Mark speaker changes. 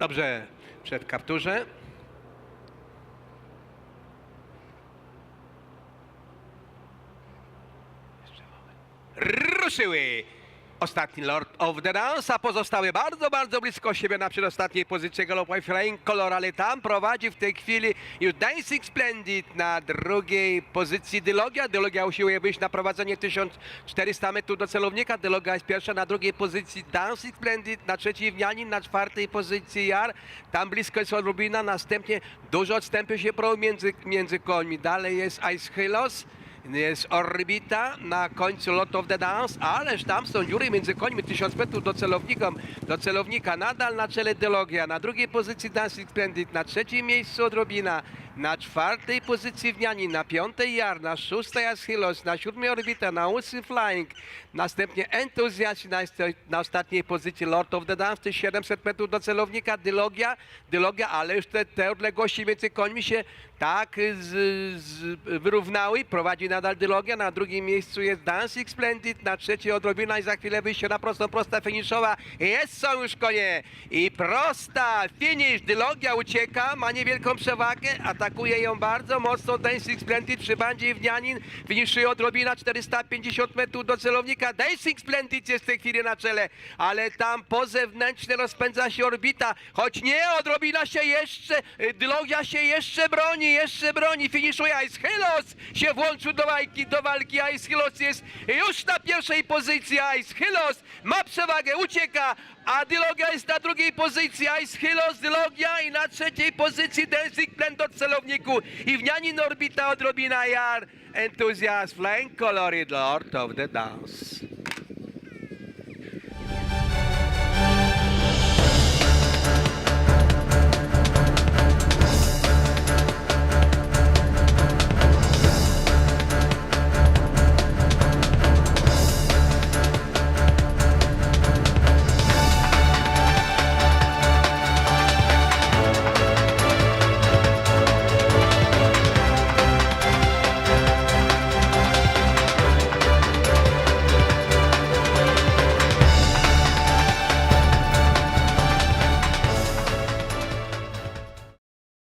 Speaker 1: Dobrze, przed kapturze. Ruszyły! Ostatni Lord of the Dance, a pozostałe bardzo, bardzo blisko siebie na przedostatniej pozycji Galopway Flying Color, ale tam prowadzi w tej chwili już Dancing Splendid na drugiej pozycji Dylogia. Dylogia usiłuje wyjść na prowadzenie 1400 metrów do celownika. Dylogia jest pierwsza na drugiej pozycji Dancing Splendid, na trzeciej Wnianin, na czwartej pozycji Jar. Tam blisko jest Odrubina, następnie dużo odstępy się pro między, między końmi. Dalej jest Ice Hylos. Jest orbita na końcu Lot of the Dance, ależ tam są dziury między końmi, 1000 metrów do celownika, do celownika. Nadal na czele Delogia, na drugiej pozycji Dancing Splendid, na trzecim miejscu Odrobina, na czwartej pozycji Wniani, na piątej Jar, na szóstej Aschilos, na siódmej Orbita, na ósmym Flying, następnie Entuzjast na, na ostatniej pozycji Lord of the Dance, to jest 700 metrów do celownika, Dylogia, ale już te, te odległości między końmi się tak z, z, wyrównały, prowadzi nadal Dylogia, na drugim miejscu jest Dancing Splendid, na trzeciej Odrobina i za chwilę wyjście na prostą, prosta finiszowa, jest są już konie. I prosta, finish, Dylogia ucieka, ma niewielką przewagę, atakuje ją bardzo mocno, Dancing Splendid przy bandzie Wnianin, finiszuje Odrobina, 450 metrów do celownika, Dancing Splendid jest w tej chwili na czele, ale tam po zewnętrzne rozpędza się orbita, choć nie, Odrobina się jeszcze, y, Dylogia się jeszcze broni, jeszcze broni, finiszuje Ice Hylos, się włączył do walki, do walki, Ice Hylos jest już na pierwszej pozycji, Ice Hylos ma przewagę, ucieka, a Dylogia jest na drugiej pozycji, Ice Hylos, Dylogia i na trzeciej pozycji Dancing Blend od celowniku i Wnianin Orbita odrobina Jar, Entuzjazm, Flying Colored Lord of the Dance.